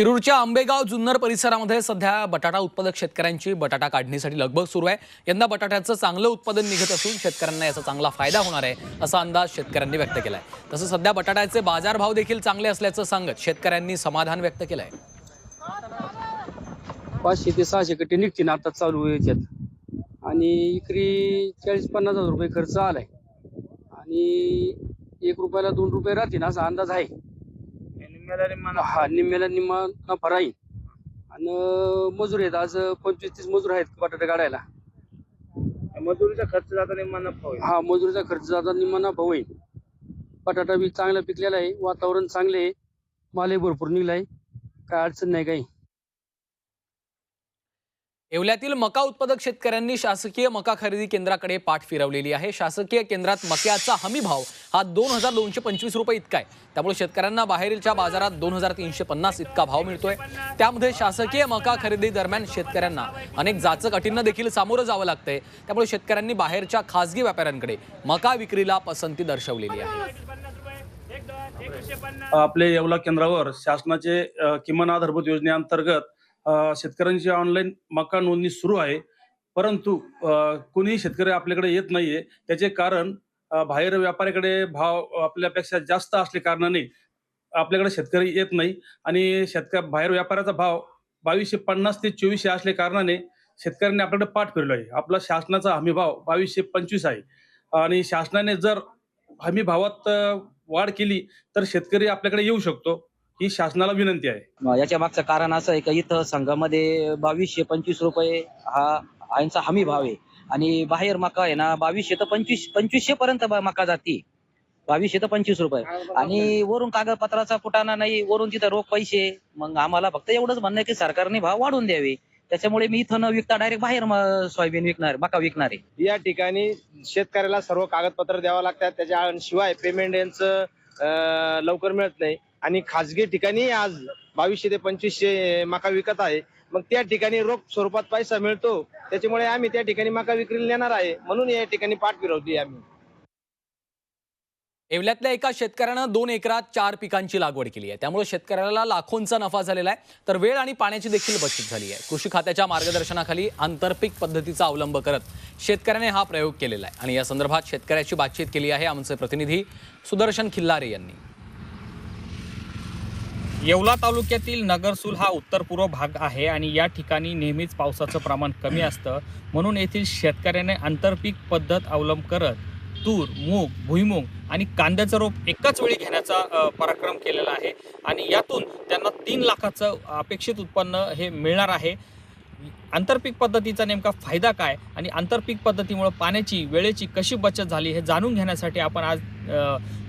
शिरूरच्या आंबेगाव जुन्नर परिसरामध्ये सध्या बटाटा उत्पादक शेतकऱ्यांची बटाटा काढणीसाठी लगबग सुरू आहे. यंदा बटाट्याचं चांगलं उत्पादन निघत असून शेतकऱ्यांना याचा चांगला फायदा होणार आहे असा अंदाज शेतकऱ्यांनी व्यक्त केला आहे तसं सध्या बटाट्याचे बाजारभाव देखील चांगले असल्याचं सांगत शेतकऱ्यांनी समाधान व्यक्त केलं आहे पाचशे ते सहाशे कट्टे निघतील आता चालू याच्यात. आणि इकरी चाळीस पन्नास हजार रुपये खर्च आलाय. आणि एक रुपयाला दोन रुपये राहतील असा अंदाज आहे. हा निम्म्याला निम्मा नफा राहील आणि मजूर आहेत. आज पंचवीस तीस मजूर आहेत बटाटे काढायला. मजुरीचा खर्च जाता निम्मा नफा होईल हा मजुरीचा खर्च जाता निम्मा नफा होईल बटाटा बी चांगला पिकलेला आहे. वातावरण चांगले आहे. मालही भरपूर निघलाय. काय अडचण नाही काही. येवल्यातील मका उत्पादक शेतकऱ्यांनी शासकीय मका खरेदी केंद्राकडे पाठ फिरवलेली आहे. शासकीय केंद्रात मक्याचा हमी भाव हा दोन हजार दोनशे पंचवीस रुपये इतका आहे. त्यामुळे शेतकऱ्यांना बाहेरच्या बाजारात दोन हजार तीनशे पन्नास इतका भाव मिळतोय. त्यामध्ये शासकीय मका खरेदी दरम्यान शेतकऱ्यांना अनेक जाचक अटींना देखील सामोरं जावं लागतंय. त्यामुळे शेतकऱ्यांनी बाहेरच्या खासगी व्यापाऱ्यांकडे मका विक्रीला पसंती दर्शवलेली आहे. आपले येवला केंद्रावर शासनाचे किमान आधारभूत योजनेअंतर्गत शेतकऱ्यांची ऑनलाईन मका नोंदणी सुरू आहे. परंतु कोणीही शेतकरी आपल्याकडे येत नाहीये. त्याचे कारण बाहेर व्यापाऱ्याकडे भाव आपल्यापेक्षा जास्त असल्या कारणाने आपल्याकडे शेतकरी येत नाही. आणि शेतकरी बाहेर व्यापाऱ्याचा भाव बावीसशे पन्नास ते चोवीसशे असल्या कारणाने शेतकऱ्यांनी आपल्याकडे पाठ फिरलो आहे. आपला शासनाचा हमी भाव बावीसशे पंचवीस आहे. आणि शासनाने जर हमी भावात वाढ केली तर शेतकरी आपल्याकडे येऊ शकतो. ही शासनाला विनंती आहे. याच्या मागचं कारण असं आहे का इथं संघामध्ये बावीसशे पंचवीस रुपये हा यांचा हमी भाव आहे. आणि बाहेर मका आहे ना बावीसशे तर पंचवीस पंचवीसशे पर्यंत मका जाती. बावीसशे तर पंचवीस रुपये. आणि वरून कागदपत्राचा कुटाणा नाही वरून तिथं रोख पैसे. मग आम्हाला फक्त एवढंच म्हणणं की सरकारने भाव वाढवून द्यावे. त्याच्यामुळे मी इथं न विकता डायरेक्ट बाहेर सोयाबीन विकणार मका विकणार आहे. या ठिकाणी शेतकऱ्याला सर्व कागदपत्र द्यावं लागतात. त्याच्या शिवाय पेमेंट यांचं लवकर मिळत नाही. आणि खाजगी ठिकाणी आज बावीसशे ते पंचवीसशे मका विकत आहे. मग त्या ठिकाणी रोख स्वरूपात पैसा मिळतो. त्याच्यामुळे आम्ही त्या ठिकाणी मका विक्रीला नेणार आहे. म्हणून या ठिकाणी पाठ फिरवली आम्ही. येवल्यातल्या एका शेतकऱ्यानं दोन एकरात चार पिकांची लागवड केली आहे. त्यामुळे शेतकऱ्याला लाखोंचा नफा झालेला आहे. तर वेळ आणि पाण्याची देखील बचत झाली आहे. कृषी खात्याच्या मार्गदर्शनाखाली आंतरपीक पद्धतीचा अवलंब करत शेतकऱ्याने हा प्रयोग केलेला आहे. आणि या संदर्भात शेतकऱ्याची बातचीत केली आहे आमचे प्रतिनिधी सुदर्शन खिल्लारे यांनी. येवला तालुक्यातील नगरसूल हा उत्तर पूर्व भाग आहे आणि या ठिकाणी नेहमीच पावसाचं प्रमाण कमी असतं. म्हणून येथील शेतकऱ्याने आंतरपीक पद्धत अवलंब करत तूर मूग भुईमूग आणि कांद्याचं रोप एकाच वेळी घेण्याचा पराक्रम केलेला आहे. आणि यातून त्यांना तीन लाखाचं अपेक्षित उत्पन्न हे मिळणार आहे. आंतरपीक पद्धतीचा नेमका फायदा काय आणि आंतरपीक पद्धतीमुळे पाण्याची वेळेची कशी बचत झाली हे जाणून घेण्यासाठी आपण आज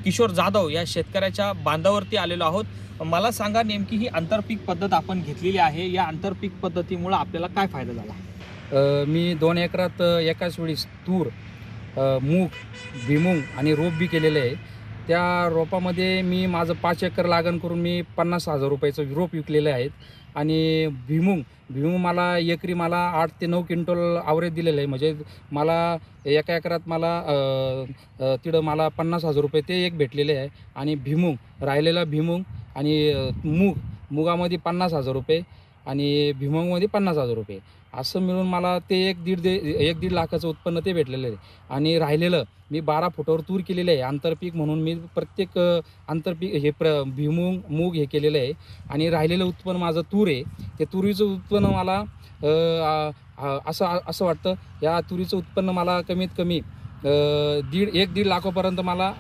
किशोर जाधव या शेतकऱ्याच्या बांधावरती आलेलो आहोत. मला सांगा नेमकी ही आंतरपीक पद्धत आपण घेतलेली आहे. या आंतरपीक पद्धतीमुळे आपल्याला काय फायदा झाला? मी दोन एकरात एकाच वेळीस तूर मूग भिमुंग आणि रोप बी केलेले आहे. त्या रोपामध्ये मी माझं पाच एकर लागण करून मी पन्नास हजार रुपयाचं रोप विकलेले आहेत. आणि भिमुंग भिमुंग मला एकरी मला आठ ते नऊ क्विंटल आवरेज दिलेलं आहे. म्हणजे मला एका एकरात मला तिथं मला पन्नास हजार रुपये ते एक भेटलेले आहे. आणि भिमुंग राहिलेला भिमुंग आणि मूग मुगामध्ये पन्नास हजार रुपये. आणि भुईमूगमध्ये पन्नास हजार रुपये. असं मिळून मला ते एक दीड दे एक दीड लाखाचं उत्पन्न ते भेटलेलं आहे. आणि राहिलेलं मी बारा फुटावर तूर केलेलं आहे आंतरपीक म्हणून मी प्रत्येक आंतरपीक हे प्र भुईमूग मूग हे केलेलं आहे. आणि राहिलेलं उत्पन्न माझं तूर आहे. ते तुरीचं उत्पन्न मला असं असं वाटतं या तुरीचं उत्पन्न मला कमीत कमी दीड एक दीड लाखापर्यंत मला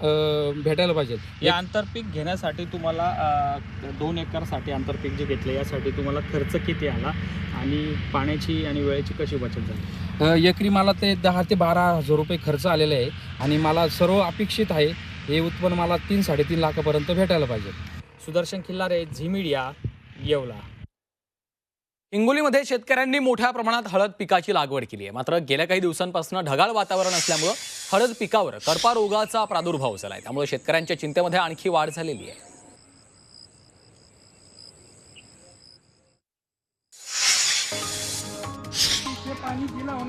भेटायला पाहिजे या आंतरपीक घेण्यासाठी तुम्हाला दोन एकरसाठी आंतरपीक जे घेतले यासाठी तुम्हाला खर्च किती आला आणि पाण्याची आणि वेळेची कशी बचत झाली? एकरी मला ते दहा ते बारा हजार रुपये खर्च आलेला आहे आणि मला सर्व अपेक्षित आहे हे उत्पन्न मला तीन साडेतीन लाखापर्यंत भेटायला पाहिजे सुदर्शन खिल्लारे झी मीडिया येवला. हिंगोलीमध्ये शेतकऱ्यांनी मोठ्या प्रमाणात हळद पिकाची लागवड केली आहे. मात्र गेल्या काही दिवसांपासून ढगाळ वातावरण असल्यामुळं हळद पिकावर करपा रोगाचा प्रादुर्भाव झाला आहे त्यामुळे शेतकऱ्यांच्या चिंतेमध्ये आणखी वाढ झालेली आहे.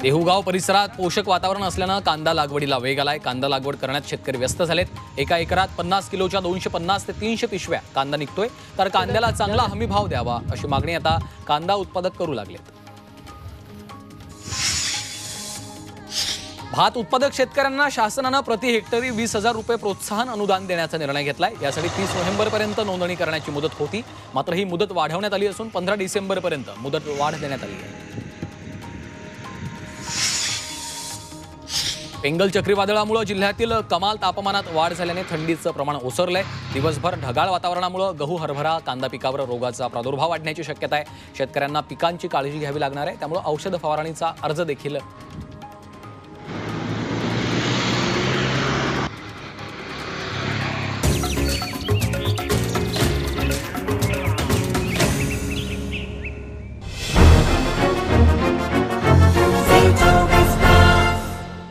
देहुगाव परिसरात पोषक वातावरण असल्यानं कांदा लागवडीला वेग आलाय. कांदा लागवड करण्यात शेतकरी व्यस्त झालेत. एका एकरात पन्नास किलोच्या दोनशे पन्नास ते तीनशे पिशव्या कांदा निघतोय. तर कांद्याला चांगला हमी भाव द्यावा अशी मागणी आता कांदा उत्पादक करू लागलेत. भात उत्पादक शेतकऱ्यांना शासनानं प्रति हेक्टरी वीस हजार रुपये प्रोत्साहन अनुदान देण्याचा निर्णय घेतलाय. यासाठी तीस नोव्हेंबरपर्यंत नोंदणी करण्याची मुदत होती. मात्र ही मुदत वाढवण्यात आली असून पंधरा डिसेंबरपर्यंत मुदत वाढ देण्यात आली आहे. पेंगल चक्रीवादळामुळे जिल्ह्यातील कमाल तापमानात वाढ झाल्याने थंडीचं प्रमाण ओसरलंय. दिवसभर ढगाळ वातावरणामुळे गहू हरभरा कांदा पिकावर रोगाचा प्रादुर्भाव वाढण्याची शक्यता आहे. शेतकऱ्यांना पिकांची काळजी घ्यावी लागणार आहे. त्यामुळे औषध फवारणीचा अर्ज देखील